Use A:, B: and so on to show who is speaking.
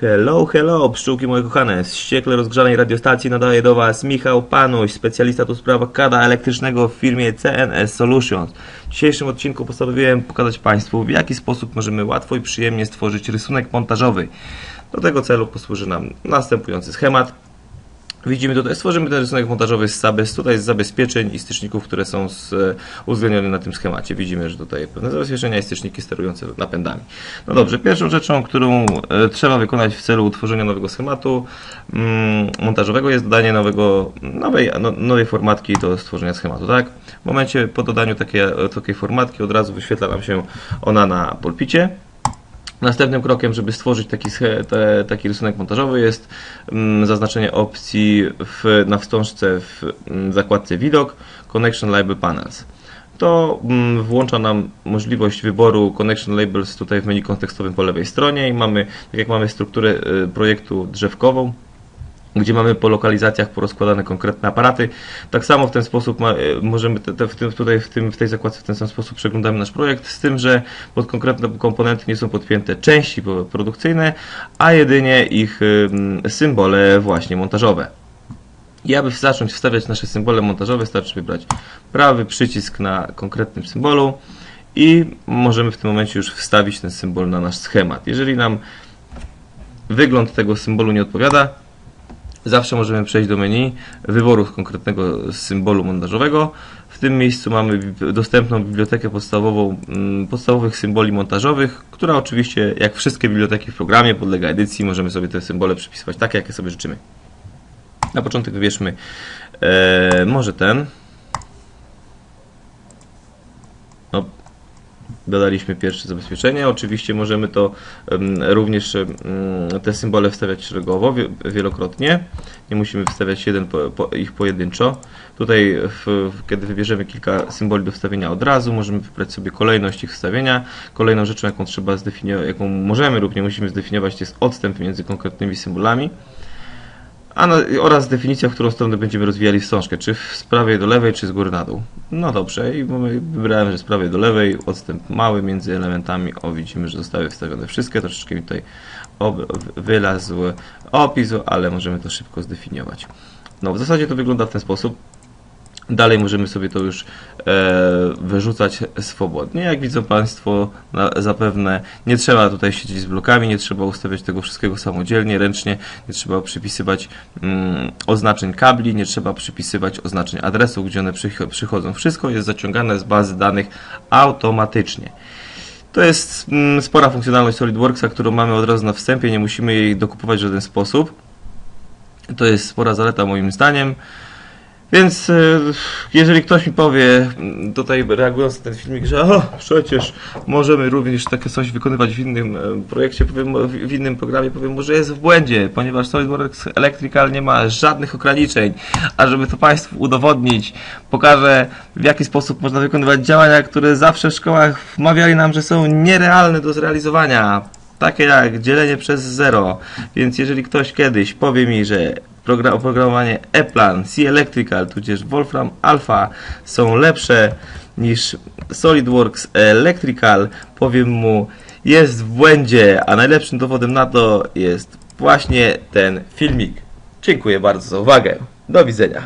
A: Hello, hello, pszczółki moje kochane. Z ściekle rozgrzanej radiostacji nadaje do Was Michał Panuś, specjalista do spraw kada elektrycznego w firmie CNS Solutions. W dzisiejszym odcinku postanowiłem pokazać Państwu, w jaki sposób możemy łatwo i przyjemnie stworzyć rysunek montażowy. Do tego celu posłuży nam następujący schemat. Widzimy tutaj, stworzymy ten rysunek montażowy z, zabez, tutaj z zabezpieczeń i styczników, które są z, uwzględnione na tym schemacie. Widzimy, że tutaj pewne zabezpieczenia i styczniki sterujące napędami. No dobrze, pierwszą rzeczą, którą e, trzeba wykonać w celu utworzenia nowego schematu mm, montażowego jest dodanie nowego, nowej, no, nowej formatki do stworzenia schematu. Tak? W momencie po dodaniu takiej, takiej formatki od razu wyświetla nam się ona na pulpicie. Następnym krokiem, żeby stworzyć taki, te, taki rysunek montażowy jest mm, zaznaczenie opcji w, na wstążce w mm, zakładce widok Connection Label Panels. To mm, włącza nam możliwość wyboru Connection Labels tutaj w menu kontekstowym po lewej stronie i mamy, tak jak mamy strukturę y, projektu drzewkową, gdzie mamy po lokalizacjach porozkładane konkretne aparaty. Tak samo w ten sposób ma, e, możemy te, te, w tym, tutaj w, tym, w tej zakładce w ten sam sposób przeglądamy nasz projekt, z tym, że pod konkretne komponenty nie są podpięte części produkcyjne, a jedynie ich symbole właśnie montażowe. I aby zacząć wstawiać nasze symbole montażowe, wystarczy wybrać prawy przycisk na konkretnym symbolu i możemy w tym momencie już wstawić ten symbol na nasz schemat. Jeżeli nam wygląd tego symbolu nie odpowiada, Zawsze możemy przejść do menu wyboru konkretnego symbolu montażowego. W tym miejscu mamy dostępną bibliotekę podstawową, mm, podstawowych symboli montażowych, która oczywiście, jak wszystkie biblioteki w programie, podlega edycji. Możemy sobie te symbole przypisywać tak, jakie sobie życzymy. Na początek wybierzmy e, może ten. Dodaliśmy pierwsze zabezpieczenie. Oczywiście możemy to również te symbole wstawiać szeregowo, wielokrotnie. Nie musimy wstawiać jeden po, po, ich pojedynczo. Tutaj, w, kiedy wybierzemy kilka symboli do wstawienia od razu, możemy wybrać sobie kolejność ich wstawienia. Kolejną rzeczą, jaką trzeba zdefiniować, jaką możemy lub nie musimy zdefiniować, jest odstęp między konkretnymi symbolami na, oraz definicja, w którą stronę będziemy rozwijali wstążkę, czy z prawej do lewej, czy z góry na dół. No dobrze, i wybrałem, że z prawej do lewej, odstęp mały między elementami, o widzimy, że zostały wstawione wszystkie, troszeczkę mi tutaj wylazł opis, ale możemy to szybko zdefiniować. No w zasadzie to wygląda w ten sposób. Dalej możemy sobie to już e, wyrzucać swobodnie. Jak widzą Państwo, zapewne nie trzeba tutaj siedzieć z blokami, nie trzeba ustawiać tego wszystkiego samodzielnie, ręcznie, nie trzeba przypisywać mm, oznaczeń kabli, nie trzeba przypisywać oznaczeń adresów, gdzie one przychodzą. Wszystko jest zaciągane z bazy danych automatycznie. To jest mm, spora funkcjonalność SolidWorksa, którą mamy od razu na wstępie, nie musimy jej dokupować w żaden sposób. To jest spora zaleta moim zdaniem. Więc e, jeżeli ktoś mi powie, tutaj reagując na ten filmik, że o, przecież możemy również takie coś wykonywać w innym e, projekcie, powiem, w innym programie, powiem, może jest w błędzie, ponieważ SolidWorks Electrical nie ma żadnych ograniczeń. A żeby to Państwu udowodnić, pokażę w jaki sposób można wykonywać działania, które zawsze w szkołach wmawiali nam, że są nierealne do zrealizowania. Takie jak dzielenie przez zero. Więc jeżeli ktoś kiedyś powie mi, że oprogramowanie Eplan, C-Electrical, tudzież Wolfram Alpha są lepsze niż SolidWorks Electrical, powiem mu, jest w błędzie, a najlepszym dowodem na to jest właśnie ten filmik. Dziękuję bardzo za uwagę. Do widzenia.